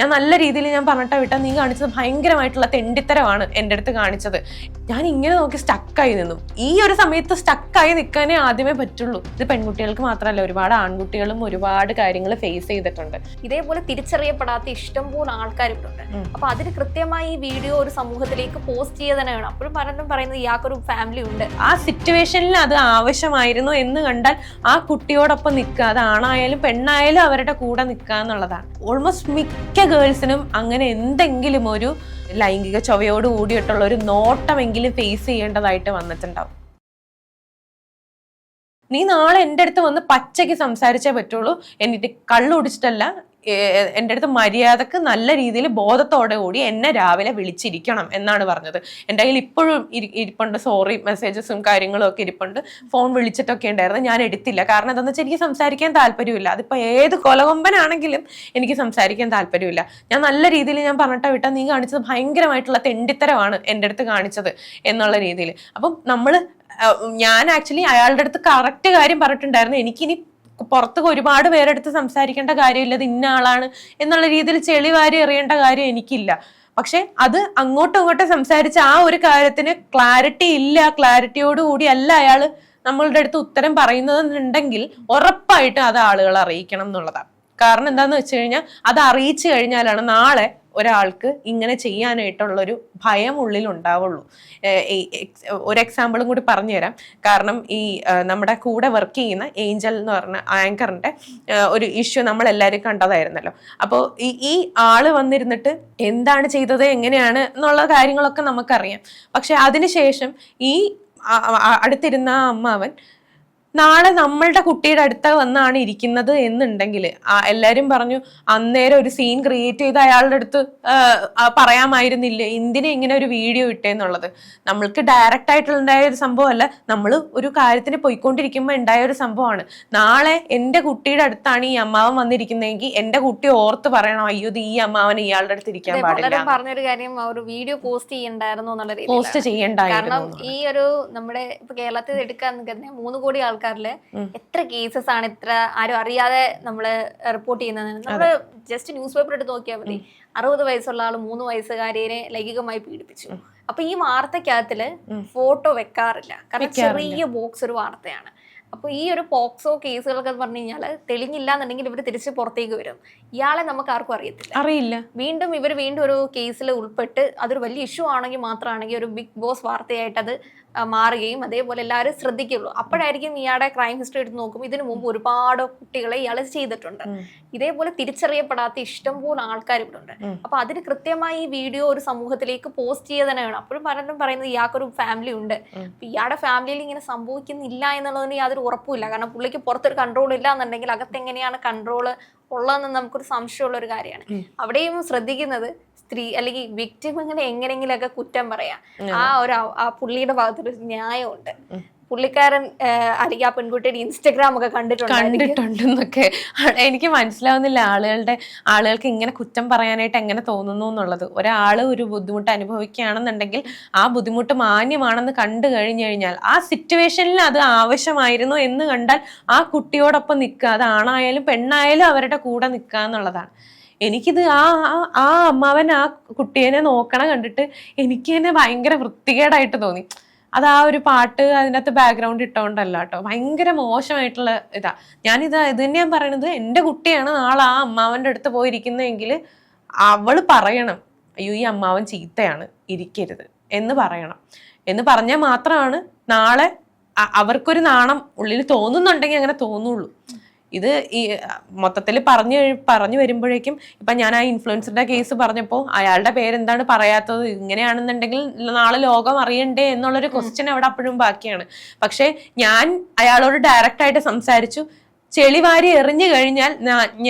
ഞാൻ നല്ല രീതിയിൽ ഞാൻ പറഞ്ഞിട്ടാ വിട്ടാ നീ കാണിച്ചത് ഭയങ്കരമായിട്ടുള്ള തെണ്ടിത്തരമാണ് എന്റെ അടുത്ത് കാണിച്ചത്. ഞാൻ ഇങ്ങനെ നോക്കി സ്റ്റക്കായി നിന്നു. ഈ ഒരു സമയത്ത് സ്റ്റക്കായി നിൽക്കാനേ ആദ്യമേ പറ്റുള്ളൂ. ഇത് പെൺകുട്ടികൾക്ക് മാത്രമല്ല ഒരുപാട് ആൺകുട്ടികളും ഒരുപാട് കാര്യങ്ങൾ ഫേസ് ചെയ്തിട്ടുണ്ട്. ഇതേപോലെ തിരിച്ചറിയപ്പെടാത്ത ഇഷ്ടം പോലെ ആൾക്കാരുണ്ട്. അപ്പൊ അതിന് കൃത്യമായി ഈ വീഡിയോ ഒരു സമൂഹത്തിലേക്ക് പോസ്റ്റ് ചെയ്യുക തന്നെ വേണം അപ്പോഴും പലരും പറയുന്നത് ഇയാൾക്കൊരു ഫാമിലി ഉണ്ട്. ആ സിറ്റുവേഷനിൽ അത് ആവശ്യമായിരുന്നു എന്ന് കണ്ടാൽ ആ കുട്ടിയോടൊപ്പം നിൽക്കുക. അത് ആണായാലും പെണ്ണായാലും അവരുടെ കൂടെ നിൽക്കുക എന്നുള്ളതാണ്. ഓൾമോസ്റ്റ് മിക്ക ഗേൾസിനും അങ്ങനെ എന്തെങ്കിലും ഒരു ലൈംഗിക ചൊവയോട് കൂടിയിട്ടുള്ള ഒരു നോട്ടമെങ്കിലും ഫേസ് ചെയ്യേണ്ടതായിട്ട് വന്നിട്ടുണ്ടാവും. നീ നാളെ എന്റെ അടുത്ത് വന്ന് പച്ചയ്ക്ക് സംസാരിച്ചേ പറ്റുള്ളൂ. എന്നിട്ട് കള്ളു കുടിച്ചിട്ടല്ല ഏ- എന്റെ അടുത്ത് മര്യാദയ്ക്ക് നല്ല രീതിയിൽ ബോധത്തോടെ കൂടി എന്നെ രാവിലെ വിളിച്ചിരിക്കണം എന്നാണ് പറഞ്ഞത്. എന്റെ കയ്യിൽ ഇപ്പോഴും ഇരി- ഇരിപ്പുണ്ട്. സോറി മെസ്സേജസും കാര്യങ്ങളും ഒക്കെ ഇരിപ്പുണ്ട്. ഫോൺ വിളിച്ചിട്ടൊക്കെ ഉണ്ടായിരുന്നു. ഞാൻ എടുത്തില്ല. കാരണം എന്താണെന്ന് വെച്ചാൽ എനിക്ക് സംസാരിക്കാൻ താല്പര്യമില്ല. അതിപ്പോൾ ഏത് കൊലകൊമ്പനാണെങ്കിലും എനിക്ക് സംസാരിക്കാൻ താല്പര്യമില്ല. ഞാൻ നല്ല രീതിയിൽ ഞാൻ പറഞ്ഞിട്ട് വിട്ടാൽ നീ കാണിച്ചത് ഭയങ്കരമായിട്ടുള്ള തെണ്ടിത്തരമാണ് എന്റെ അടുത്ത് കാണിച്ചത് എന്നുള്ള രീതിയിൽ. അപ്പം നമ്മൾ ഞാൻ ആക്ച്വലി അയാളുടെ അടുത്ത് കറക്റ്റ് കാര്യം പറഞ്ഞിട്ടുണ്ടായിരുന്നു. എനിക്കിനി പുറത്ത് ഒരുപാട് പേരെടുത്ത് സംസാരിക്കേണ്ട കാര്യമില്ല ഇത് ഇന്ന ആളാണ് എന്നുള്ള രീതിയിൽ ചെളി വാരി എറിയേണ്ട കാര്യം എനിക്കില്ല. പക്ഷെ അത് അങ്ങോട്ടും ഇങ്ങോട്ടും സംസാരിച്ച ആ ഒരു കാര്യത്തിന് ക്ലാരിറ്റി ഇല്ല ക്ലാരിറ്റിയോട് കൂടി അല്ല അയാൾ നമ്മളുടെ അടുത്ത് ഉത്തരം പറയുന്നതെന്നുണ്ടെങ്കിൽ ഉറപ്പായിട്ടും അത് ആളുകൾ അറിയിക്കണം എന്നുള്ളതാണ്. കാരണം എന്താന്ന് വെച്ച് കഴിഞ്ഞാൽ അത് അറിയിച്ചു കഴിഞ്ഞാലാണ് നാളെ ഒരാൾക്ക് ഇങ്ങനെ ചെയ്യാനായിട്ടുള്ളൊരു ഭയം ഉള്ളിൽ ഉണ്ടാവുള്ളൂ ഒരു എക്സാമ്പിളും കൂടി പറഞ്ഞു തരാം കാരണം ഈ നമ്മുടെ കൂടെ വർക്ക് ചെയ്യുന്ന ഏഞ്ചൽ എന്ന് പറഞ്ഞ ആങ്കറിന്റെ ഒരു ഇഷ്യൂ നമ്മൾ എല്ലാവരും കണ്ടതായിരുന്നല്ലോ. അപ്പോൾ ഈ ഈ ആൾ വന്നിരുന്നിട്ട് എന്താണ് ചെയ്തത് എങ്ങനെയാണ് എന്നുള്ള കാര്യങ്ങളൊക്കെ നമുക്കറിയാം. പക്ഷെ അതിനുശേഷം ഈ അടുത്തിരുന്ന അമ്മാവൻ നാളെ നമ്മളുടെ കുട്ടിയുടെ അടുത്ത് വന്നാണ് ഇരിക്കുന്നത് എന്നുണ്ടെങ്കിൽ എല്ലാരും പറഞ്ഞു അന്നേരം ഒരു സീൻ ക്രിയേറ്റ് ചെയ്ത് അയാളുടെ അടുത്ത് പറയാമായിരുന്നില്ല? എന്തിനെ ഇങ്ങനെ ഒരു വീഡിയോ ഇട്ടേന്നുള്ളത്? നമ്മൾക്ക് ഡയറക്റ്റ് ആയിട്ടുണ്ടായ ഒരു സംഭവമല്ല. നമ്മൾ ഒരു കാര്യത്തിന് പോയിക്കൊണ്ടിരിക്കുമ്പോൾ ഉണ്ടായ ഒരു സംഭവമാണ്. നാളെ എന്റെ കുട്ടിയുടെ അടുത്താണ് ഈ അമ്മാവൻ വന്നിരിക്കുന്നതെങ്കിൽ എന്റെ കുട്ടി ഓർത്ത് പറയണം അയ്യോ ഇത് ഈ അമ്മാവൻ ഇയാളുടെ അടുത്ത് ഇരിക്കാൻ പാടില്ല. പറഞ്ഞൊരു കാര്യം ഒരു വീഡിയോ പോസ്റ്റ് ചെയ്യണ്ടായിരുന്നു എന്നുള്ള പോസ്റ്റ് ചെയ്യണ്ടായിരുന്നു. കാരണം ഈ ഒരു നമ്മുടെ കേരളത്തിൽ എടുക്കാൻ മൂന്ന് കോടി ആൾക്കാരിൽ ഉം. എത്ര കേസസ് ആണ് ഇത്ര ആരും അറിയാതെ നമ്മൾ റിപ്പോർട്ട് ചെയ്യുന്നത് നമ്മൾ ജസ്റ്റ് ന്യൂസ് പേപ്പർ എടുത്ത് നോക്കിയാൽ മതി അറുപത് വയസ്സുള്ള ആൾ മൂന്ന് വയസ്സുകാരിയെ ലൈംഗികമായി പീഡിപ്പിച്ചു. അപ്പൊ ഈ വാർത്തക്കകത്തിൽ ഫോട്ടോ വെക്കാറില്ല. കാരണം ചെറിയ ബോക്സ് ഒരു വാർത്തയാണ്. അപ്പൊ ഈ ഒരു പോക്സോ കേസുകളൊക്കെ പറഞ്ഞു കഴിഞ്ഞാൽ തെളിഞ്ഞില്ല എന്നുണ്ടെങ്കിൽ ഇവർ തിരിച്ച് പുറത്തേക്ക് വരും. ഇയാളെ നമുക്ക് ആർക്കും അറിയത്തില്ല. അറിയില്ല. വീണ്ടും ഇവർ വീണ്ടും ഒരു കേസിൽ ഉൾപ്പെട്ട് അതൊരു വലിയ ഇഷ്യൂ ആണെങ്കിൽ മാത്രമാണെങ്കിൽ ഒരു ബിഗ് ബോസ് വാർത്തയായിട്ട് അത് മാറുകയും അതേപോലെ എല്ലാവരും ശ്രദ്ധിക്കുള്ളൂ അപ്പോഴായിരിക്കും ഇയാളുടെ ക്രൈം ഹിസ്റ്ററി എടുത്ത് നോക്കും ഇതിനു മുമ്പ് ഒരുപാട് കുട്ടികളെ ഇയാൾ ചെയ്തിട്ടുണ്ട്. ഇതേപോലെ തിരിച്ചറിയപ്പെടാത്ത ഇഷ്ടം പോലെ ആൾക്കാർ ഇവിടെ ഉണ്ട്. അപ്പൊ അതിന് കൃത്യമായി ഈ വീഡിയോ ഒരു സമൂഹത്തിലേക്ക് പോസ്റ്റ് ചെയ്യുക തന്നെ വേണം അപ്പോഴും പലരും പറയുന്നത് ഇയാൾക്കൊരു ഫാമിലി ഉണ്ട്. ഇയാളുടെ ഫാമിലിയിൽ ഇങ്ങനെ സംഭവിക്കുന്നില്ല എന്നുള്ളതിന് യാതൊരു ഉറപ്പുമില്ല. കാരണം പുള്ളിക്ക് പുറത്തൊരു കൺട്രോൾ ഇല്ല എന്നുണ്ടെങ്കിൽ അകത്ത് എങ്ങനെയാണ് കൺട്രോൾ ഉള്ളതെന്ന് നമുക്കൊരു സംശയമുള്ള ഒരു കാര്യമാണ് അവിടെയും ശ്രദ്ധിക്കുന്നത് സ്ത്രീ അല്ലെങ്കിൽ വിക്ടിം ഇങ്ങനെ എങ്ങനെങ്കിലൊക്കെ കുറ്റം പറയാം. ആ ഒരു ആ- പുള്ളിയുടെ ഭാഗത്തൊരു ന്യായമുണ്ട്. പുള്ളിക്കാരൻ അല്ലെങ്കിൽ ആ പെൺകുട്ടിയുടെ ഇൻസ്റ്റഗ്രാം ഒക്കെ കണ്ടിട്ടുണ്ട്? കണ്ടിട്ടുണ്ടെന്നൊക്കെ എനിക്ക് മനസ്സിലാവുന്നില്ല ആളുകളുടെ ആളുകൾക്ക് ഇങ്ങനെ കുറ്റം പറയാനായിട്ട് എങ്ങനെ തോന്നുന്നു എന്നുള്ളത്. ഒരാൾ ഒരു ബുദ്ധിമുട്ട് അനുഭവിക്കുകയാണെന്നുണ്ടെങ്കിൽ ആ ബുദ്ധിമുട്ട് മാന്യമാണെന്ന് കണ്ടു കഴിഞ്ഞു കഴിഞ്ഞാൽ ആ സിറ്റുവേഷനിൽ അത് ആവശ്യമായിരുന്നു എന്ന് കണ്ടാൽ ആ കുട്ടിയോടൊപ്പം നിൽക്കുക അത് ആണായാലും പെണ്ണായാലും അവരുടെ കൂടെ നിൽക്കുക എന്നുള്ളതാണ്. എനിക്കിത് ആ- ആ അമ്മാവൻ ആ കുട്ടിയെ നോക്കണ കണ്ടിട്ട് എനിക്ക് തന്നെ ഭയങ്കര വൃത്തികേടായിട്ട് തോന്നി. അത് ആ ഒരു പാട്ട് അതിനകത്ത് ബാക്ക്ഗ്രൗണ്ട് ഇട്ടോണ്ടല്ല കേട്ടോ ഭയങ്കര മോശമായിട്ടുള്ള ഇതാ. ഞാനിത് ഇത് തന്നെ ഞാൻ പറയണത്. എന്റെ കുട്ടിയാണ് നാളെ ആ അമ്മാവന്റെ അടുത്ത് പോയിരിക്കുന്നതെങ്കിൽ അവൾ പറയണം. അയ്യോ ഈ അമ്മാവൻ ചീത്തയാണ്. ഇരിക്കരുത്. എന്ന് പറയണം. എന്ന് പറഞ്ഞാൽ മാത്രമാണ് നാളെ അവർക്കൊരു നാണം ഉള്ളിൽ തോന്നുന്നുണ്ടെങ്കിൽ അങ്ങനെ തോന്നുള്ളൂ. ഇത് ഈ മൊത്തത്തിൽ പറഞ്ഞു പറഞ്ഞു വരുമ്പോഴേക്കും ഇപ്പം ഞാൻ ആ ഇൻഫ്ലുവൻസറുടെ കേസ് പറഞ്ഞപ്പോൾ അയാളുടെ പേരെന്താണ് പറയാത്തത് ഇങ്ങനെയാണെന്നുണ്ടെങ്കിൽ നാളെ ലോകം അറിയണ്ടേ എന്നുള്ളൊരു ക്വസ്റ്റ്യൻ അവിടെ അപ്പോഴും ബാക്കിയാണ്. പക്ഷേ ഞാൻ അയാളോട് ഡയറക്റ്റായിട്ട് സംസാരിച്ചു. ചെളിവാരി എറിഞ്ഞു കഴിഞ്ഞാൽ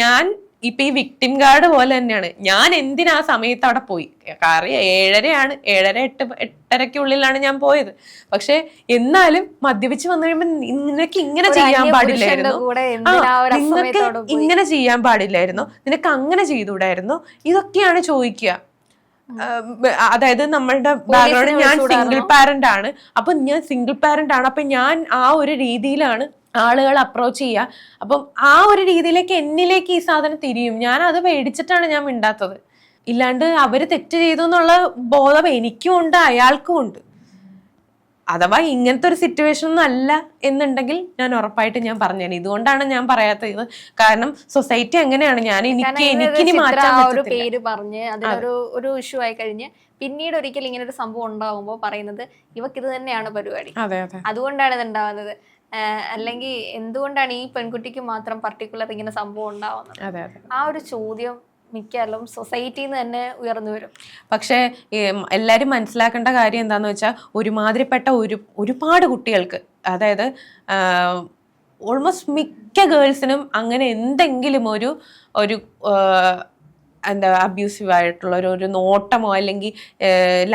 ഞാൻ ഇപ്പൊ ഈ വിക്ടിം കാർഡ് പോലെ തന്നെയാണ്. ഞാൻ എന്തിനാ സമയത്ത് അവിടെ പോയി? കാര്യം ഏഴരയാണ്. ഏഴര എട്ട് എട്ടരയ്ക്കുള്ളിലാണ് ഞാൻ പോയത്. പക്ഷെ എന്നാലും മദ്യപിച്ച് വന്നു കഴിയുമ്പോൾ നിനക്ക് ഇങ്ങനെ ചെയ്യാൻ പാടില്ലായിരുന്നു. അസമയത്തോടെ ഇങ്ങനെ ചെയ്യാൻ പാടില്ലായിരുന്നു. നിനക്ക് അങ്ങനെ ചെയ്തുകൂടായിരുന്നു? ഇതൊക്കെയാണ് ചോദിക്കുക. അതായത് നമ്മളുടെ ബാക്ക്ഗ്രൗണ്ട് ഞാൻ സിംഗിൾ പാരന്റ് ആണ്. അപ്പൊ ഞാൻ സിംഗിൾ പാരന്റ് ആണ്. അപ്പൊ ഞാൻ ആ ഒരു രീതിയിലാണ് ആളുകൾ അപ്രോച്ച് ചെയ്യുക. അപ്പം ആ ഒരു രീതിയിലേക്ക് എന്നിലേക്ക് ഈ സാധനം തിരിയും. ഞാൻ അത് പേടിച്ചിട്ടാണ് ഞാൻ മിണ്ടാത്തത്. ഇല്ലാണ്ട് അവർ തെറ്റ് ചെയ്തു എന്നുള്ള ബോധം എനിക്കും ഉണ്ട് അയാൾക്കും ഉണ്ട്. അഥവാ ഇങ്ങനത്തെ ഒരു സിറ്റുവേഷൻ ഒന്നും അല്ല എന്നുണ്ടെങ്കിൽ ഞാൻ ഉറപ്പായിട്ട് ഞാൻ പറഞ്ഞേനെ. ഇതുകൊണ്ടാണ് ഞാൻ പറയാത്തത് കാരണം സൊസൈറ്റി എങ്ങനെയാണ് ഞാൻ എനിക്ക് എനിക്ക് എനിക്കിനി മാറ്റാൻ ഒരു പേര് പറഞ്ഞ് അതിനൊരു ഒരു ഇഷ്യൂ ആയി കഴിഞ്ഞ് പിന്നീട് ഒരിക്കൽ ഇങ്ങനെ ഒരു സംഭവം ഉണ്ടാകുമ്പോൾ പറയുന്നത് ഇവക്ക് ഇത് തന്നെയാണ് പരിപാടി. അതെ അതെ. അതുകൊണ്ടാണ് ഇത് ഉണ്ടാവുന്നത്. അല്ലെങ്കിൽ എന്തുകൊണ്ടാണ് ഈ പെൺകുട്ടിക്ക് മാത്രം പർട്ടിക്കുലർ ഇങ്ങനെ സംഭവം ഉണ്ടാവുന്നത്? ആ ഒരു ചോദ്യം മിക്കാലും സൊസൈറ്റിയിൽ നിന്ന് തന്നെ ഉയർന്നു വരും. പക്ഷേ എല്ലാവരും മനസ്സിലാക്കേണ്ട കാര്യം എന്താന്ന് വെച്ചാൽ ഒരുമാതിരിപ്പെട്ട ഒരു ഒരുപാട് കുട്ടികൾക്ക് അതായത് ഓൾമോസ്റ്റ് മിക്ക ഗേൾസിനും അങ്ങനെ എന്തെങ്കിലും ഒരു ഒരു എന്താ അബ്യൂസീവ് ആയിട്ടുള്ള ഒരു ഒരു നോട്ടമോ അല്ലെങ്കിൽ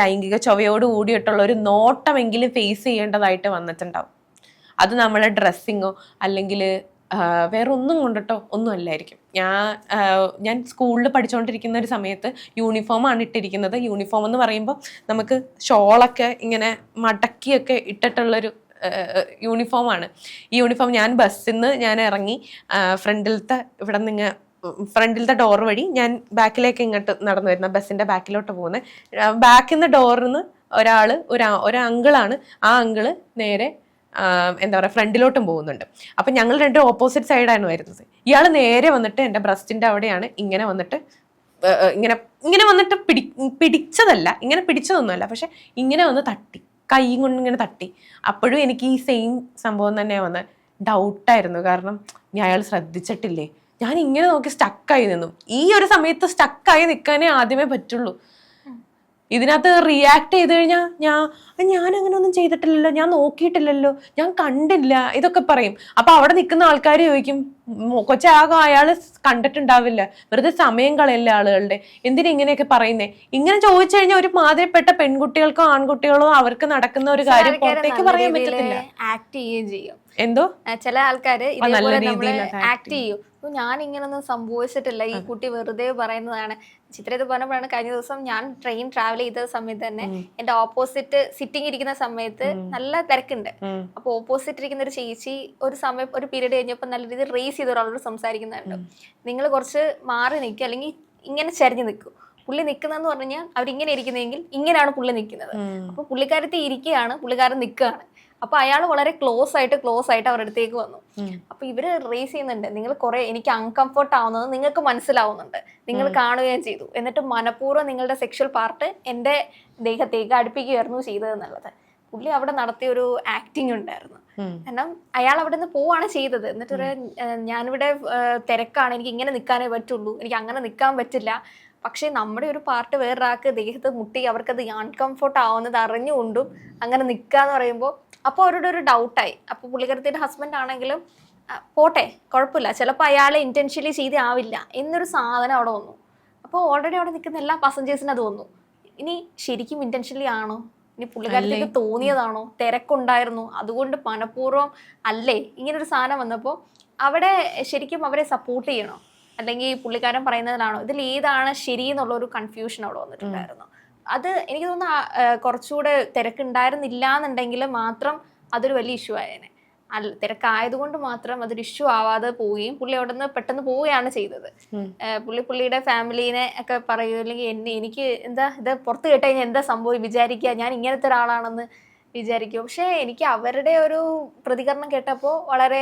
ലൈംഗിക ചൊവയോട് കൂടിയിട്ടുള്ള ഒരു നോട്ടമെങ്കിലും ഫേസ് ചെയ്യേണ്ടതായിട്ട് വന്നിട്ടുണ്ടാവും. അത് നമ്മളെ ഡ്രസ്സിങ്ങോ അല്ലെങ്കിൽ വേറെ ഒന്നും കൊണ്ടിട്ടോ ഒന്നും അല്ലായിരിക്കും. ഞാൻ ഞാൻ സ്കൂളിൽ പഠിച്ചുകൊണ്ടിരിക്കുന്ന ഒരു സമയത്ത് യൂണിഫോം ആണ് ഇട്ടിരിക്കുന്നത്. യൂണിഫോം എന്ന് പറയുമ്പോൾ നമുക്ക് ഷോളൊക്കെ ഇങ്ങനെ മടക്കിയൊക്കെ ഇട്ടിട്ടുള്ളൊരു യൂണിഫോമാണ് ഈ യൂണിഫോം ഞാൻ ബസ്സിൽ നിന്ന് ഞാൻ ഇറങ്ങി ഫ്രണ്ടിലത്തെ ഇവിടെ നിന്ന് ഫ്രണ്ടിലത്തെ ഡോർ വഴി ഞാൻ ബാക്കിലേക്ക് ഇങ്ങോട്ട് നടന്നു വരുന്ന ബസ്സിന്റെ ബാക്കിലോട്ട് പോകുന്നത് ബാക്കിൽ നിന്ന് ഡോറിൽ നിന്ന് ഒരാൾ ഒരു ഒരു അങ്കിളാണ് ആ അങ്കിൾ നേരെ എന്താ പറയുക ഫ്രണ്ടിലോട്ടും പോകുന്നുണ്ട്. അപ്പം ഞങ്ങൾ രണ്ടും ഓപ്പോസിറ്റ് സൈഡാണ് വരുന്നത്. ഇയാൾ നേരെ വന്നിട്ട് എന്റെ ബ്രസ്റ്റിന്റെ അവിടെയാണ് ഇങ്ങനെ വന്നിട്ട് ഇങ്ങനെ ഇങ്ങനെ വന്നിട്ട് പിടി പിടിച്ചതല്ല ഇങ്ങനെ പിടിച്ചതൊന്നുമല്ല പക്ഷെ ഇങ്ങനെ വന്ന് തട്ടി കൈയും കൊണ്ട് ഇങ്ങനെ തട്ടി. അപ്പോഴും എനിക്ക് ഈ സെയിം സംഭവം തന്നെ വന്ന് ഡൗട്ടായിരുന്നു കാരണം ഞാൻ അയാൾ ശ്രദ്ധിച്ചിട്ടില്ലേ? ഞാൻ ഇങ്ങനെ നോക്കി സ്റ്റക്കായി നിന്നു. ഈ ഒരു സമയത്ത് സ്റ്റക്കായി നിൽക്കാനേ ആദ്യമേ പറ്റുള്ളൂ. ഇതിനകത്ത് റിയാക്ട് ചെയ്ത് കഴിഞ്ഞാൽ ഞാൻ ഞാൻ അങ്ങനെ ഒന്നും ചെയ്തിട്ടില്ലല്ലോ ഞാൻ നോക്കിയിട്ടില്ലല്ലോ ഞാൻ കണ്ടില്ല ഇതൊക്കെ പറയും. അപ്പൊ അവിടെ നിൽക്കുന്ന ആൾക്കാർ ചോദിക്കും കൊച്ചാകെ അയാൾ കണ്ടിട്ടുണ്ടാവില്ല വെറുതെ സമയം കളയല്ല ആളുകളുടെ എന്തിനാ ഇങ്ങനെയൊക്കെ പറയുന്നേ? ഇങ്ങനെ ചോദിച്ചു കഴിഞ്ഞാൽ ഒരു മാതിരിപ്പെട്ട പെൺകുട്ടികൾക്കോ ആൺകുട്ടികളോ അവർക്ക് നടക്കുന്ന ഒരു കാര്യം പുറത്തേക്ക് പറയാൻ പറ്റത്തില്ല. ആക്ട് ചെയ്യുകയും ചെയ്യും. എന്തോ? ചില ആൾക്കാര് ഇതേപോലെ ആക്ട് ചെയ്യും. ഞാൻ ഇങ്ങനൊന്നും സംഭവിച്ചിട്ടില്ല ഈ കുട്ടി വെറുതെ പറയുന്നതാണ് ചിത്ര ഇത് പറഞ്ഞപ്പോഴാണ് കഴിഞ്ഞ ദിവസം ഞാൻ ട്രെയിൻ ട്രാവൽ ചെയ്ത സമയത്ത് തന്നെ എന്റെ ഓപ്പോസിറ്റ് സിറ്റിംഗ് ഇരിക്കുന്ന സമയത്ത് നല്ല തിരക്കുണ്ട്. അപ്പൊ ഓപ്പോസിറ്റ് ഇരിക്കുന്ന ഒരു ചേച്ചി ഒരു സമയം ഒരു പീരീഡ് കഴിഞ്ഞപ്പോൾ നല്ല രീതിയിൽ റേസ് ചെയ്ത ഒരാളോട് സംസാരിക്കുന്നുണ്ട്. നിങ്ങൾ കുറച്ച് മാറി നിൽക്കുക അല്ലെങ്കിൽ ഇങ്ങനെ ചരിഞ്ഞു നിൽക്കും. പുള്ളി നിൽക്കുന്നതെന്ന് പറഞ്ഞു കഴിഞ്ഞാൽ അവരിങ്ങനെ ഇരിക്കുന്നതെങ്കിൽ ഇങ്ങനെയാണ് പുള്ളി നിൽക്കുന്നത്. അപ്പൊ പുള്ളിക്കാരത്തി ഇരിക്കുകയാണ് പുള്ളിക്കാരൻ നിൽക്കുകയാണ്. അപ്പൊ അയാൾ വളരെ ക്ലോസ് ആയിട്ട് ക്ലോസ് ആയിട്ട് അവരുടെ അടുത്തേക്ക് വന്നു. അപ്പൊ ഇവർ റേസ് ചെയ്യുന്നുണ്ട്. നിങ്ങൾ കുറെ എനിക്ക് അൺകംഫർട്ട് ആവുന്നത് നിങ്ങൾക്ക് മനസ്സിലാവുന്നുണ്ട്. നിങ്ങൾ കാണുകയും ചെയ്തു. എന്നിട്ട് മനഃപൂർവം നിങ്ങളുടെ സെക്ഷൽ പാർട്ട് എന്റെ ദേഹത്തേക്ക് അടുപ്പിക്കുകയായിരുന്നു ചെയ്തതെന്നുള്ളത് പുള്ളി അവിടെ നടത്തിയ ഒരു ആക്ടിങ് ഉണ്ടായിരുന്നു. കാരണം അയാൾ അവിടെ നിന്ന് പോവാണ് ചെയ്തത്. എന്നിട്ട് ഞാനിവിടെ തിരക്കാണ്. എനിക്ക് ഇങ്ങനെ നിൽക്കാനേ പറ്റുള്ളൂ. എനിക്ക് അങ്ങനെ നിൽക്കാൻ പറ്റില്ല. പക്ഷേ നമ്മുടെ ഒരു പാർട്ട് വേറൊരാൾക്ക് ദേഹത്ത് മുട്ടി അവർക്കത് അൺകംഫർട്ട് ആവുന്നത് അറിഞ്ഞുകൊണ്ടും അങ്ങനെ നിൽക്കുക എന്ന് പറയുമ്പോൾ അപ്പോൾ അവരുടെ ഒരു ഡൗട്ടായി അപ്പോൾ പുള്ളിക്കാരത്തിന്റെ ഹസ്ബൻഡ് ആണെങ്കിലും പോട്ടെ കുഴപ്പമില്ല. ചിലപ്പോൾ അയാളെ ഇന്റൻഷ്യലി ചെയ്തേ ആവില്ല എന്നൊരു സാധനം അവിടെ വന്നു. അപ്പോൾ ഓൾറെഡി അവിടെ നിൽക്കുന്ന എല്ലാ പാസഞ്ചേഴ്സിനും അത് വന്നു. ഇനി ശരിക്കും ഇന്റൻഷ്യലി ആണോ? ഇനി പുള്ളിക്കാരത്തേക്ക് തോന്നിയതാണോ? തിരക്കുണ്ടായിരുന്നു. അതുകൊണ്ട് മനഃപൂർവം അല്ലേ? ഇങ്ങനൊരു സാധനം വന്നപ്പോൾ അവിടെ ശരിക്കും അവരെ സപ്പോർട്ട് ചെയ്യണോ? അല്ലെങ്കിൽ പുള്ളിക്കാരൻ പറയുന്നതിലാണോ? ഇതിൽ ഏതാണ് ശരി എന്നുള്ള ഒരു കൺഫ്യൂഷൻ അവിടെ വന്നിട്ടുണ്ടായിരുന്നു. അത് എനിക്ക് തോന്നുന്നു കുറച്ചുകൂടെ തിരക്കുണ്ടായിരുന്നില്ല എന്നുണ്ടെങ്കിൽ മാത്രം അതൊരു വലിയ ഇഷ്യൂ ആയേനെ. അല്ല തിരക്കായതുകൊണ്ട് മാത്രം അതൊരു ഇഷ്യൂ ആവാതെ പോവുകയും പുള്ളി അവിടെ നിന്ന് പെട്ടെന്ന് പോവുകയാണ് ചെയ്തത്. പുള്ളി പുള്ളിയുടെ ഫാമിലീനെ ഒക്കെ പറയുക അല്ലെങ്കിൽ എന്നെ എനിക്ക് എന്താ ഇത് പുറത്ത് കേട്ട് കഴിഞ്ഞാൽ എന്താ സംഭവം വിചാരിക്കുക. ഞാൻ ഇങ്ങനത്തെ ഒരാളാണെന്ന് വിചാരിക്കും. പക്ഷേ എനിക്ക് അവരുടെ ഒരു പ്രതികരണം കേട്ടപ്പോൾ വളരെ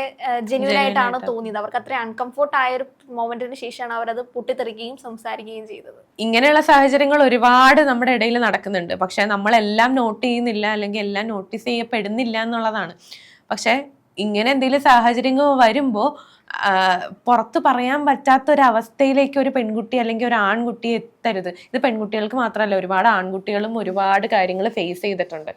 ജെന്യൂൻ ആയിട്ടാണ് തോന്നിയത്. അവർക്ക് അത്ര അൺകംഫോർട്ട് ആയ ഒരു മൊമെന്റിന് ശേഷമാണ് അവരത് പൊട്ടിത്തെറിക്കുകയും സംസാരിക്കുകയും ചെയ്തത്. ഇങ്ങനെയുള്ള സാഹചര്യങ്ങൾ ഒരുപാട് നമ്മുടെ ഇടയിൽ നടക്കുന്നുണ്ട്. പക്ഷെ നമ്മളെല്ലാം നോട്ട് ചെയ്യുന്നില്ല അല്ലെങ്കിൽ എല്ലാം നോട്ടീസ് ചെയ്യപ്പെടുന്നില്ല എന്നുള്ളതാണ്. പക്ഷെ ഇങ്ങനെ എന്തെങ്കിലും സാഹചര്യങ്ങൾ വരുമ്പോൾ പുറത്ത് പറയാൻ പറ്റാത്ത ഒരു അവസ്ഥയിലേക്ക് ഒരു പെൺകുട്ടി അല്ലെങ്കിൽ ഒരു ആൺകുട്ടി എത്തരുത് ഇത് പെൺകുട്ടികൾക്ക് മാത്രമല്ല ഒരുപാട് ആൺകുട്ടികളും ഒരുപാട് കാര്യങ്ങൾ ഫേസ് ചെയ്തിട്ടുണ്ട്.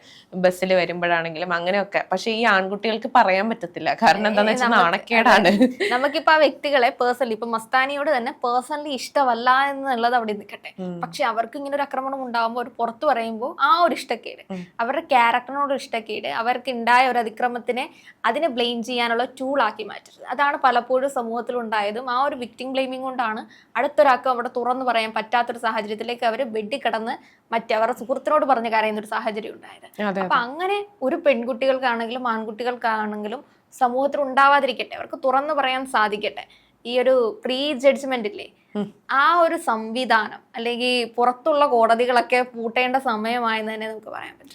ബസ്സിൽ വരുമ്പോഴാണെങ്കിലും അങ്ങനെയൊക്കെ. പക്ഷെ ഈ ആൺകുട്ടികൾക്ക് പറയാൻ പറ്റത്തില്ല. കാരണം എന്താണെന്ന് വെച്ചാൽ നാണക്കേടാണ്. നമുക്കിപ്പോ ആ വ്യക്തികളെ പേഴ്സണലി ഇപ്പൊ മസ്താനിയോട് തന്നെ പേഴ്സണലി ഇഷ്ടമല്ല എന്നുള്ളത് അവിടെ നിൽക്കട്ടെ. പക്ഷെ അവർക്ക് ഇങ്ങനെ ഒരു ആക്രമണം ഉണ്ടാകുമ്പോൾ അവർ പുറത്തു പറയുമ്പോൾ ആ ഒരു ഇഷ്ടക്കേട്. അവരുടെ ക്യാരക്ടറിനോട് ഇഷ്ടക്കേട്. അവർക്ക് ഉണ്ടായ ഒരു അതിക്രമത്തിനെ അതിനെ ബ്ലെയിം ചെയ്യാനുള്ള ടൂൾ ആക്കി മാറ്റരുത്. അതാണ് പലപ്പോഴും സമൂഹത്തിൽ ഉണ്ടായതും ആ ഒരു വിക്ടിം ബ്ലെയിമിംഗ് കൊണ്ടാണ് അടുത്തൊരാൾക്ക് അവിടെ തുറന്നു പറയാൻ പറ്റാത്തൊരു സാഹചര്യത്തിലേക്ക് അവർ വെട്ടിക്കിടന്ന് മറ്റേ മറ്റവരുടെ സുഹൃത്തിനോട് പറഞ്ഞ് കരയുന്ന ഒരു സാഹചര്യം ഉണ്ടായത്. അപ്പൊ അങ്ങനെ ഒരു പെൺകുട്ടികൾക്കാണെങ്കിലും ആൺകുട്ടികൾക്കാണെങ്കിലും സമൂഹത്തിൽ ഉണ്ടാവാതിരിക്കട്ടെ അവർക്ക് തുറന്നു പറയാൻ സാധിക്കട്ടെ ഈ ഒരു പ്രീ ജഡ്ജ്മെന്റ് ഇല്ലേ ആ ഒരു സംവിധാനം അല്ലെങ്കിൽ പുറത്തുള്ള കോടതികളൊക്കെ പൂട്ടേണ്ട സമയമായെന്ന് തന്നെ നമുക്ക് പറയാൻ പറ്റും.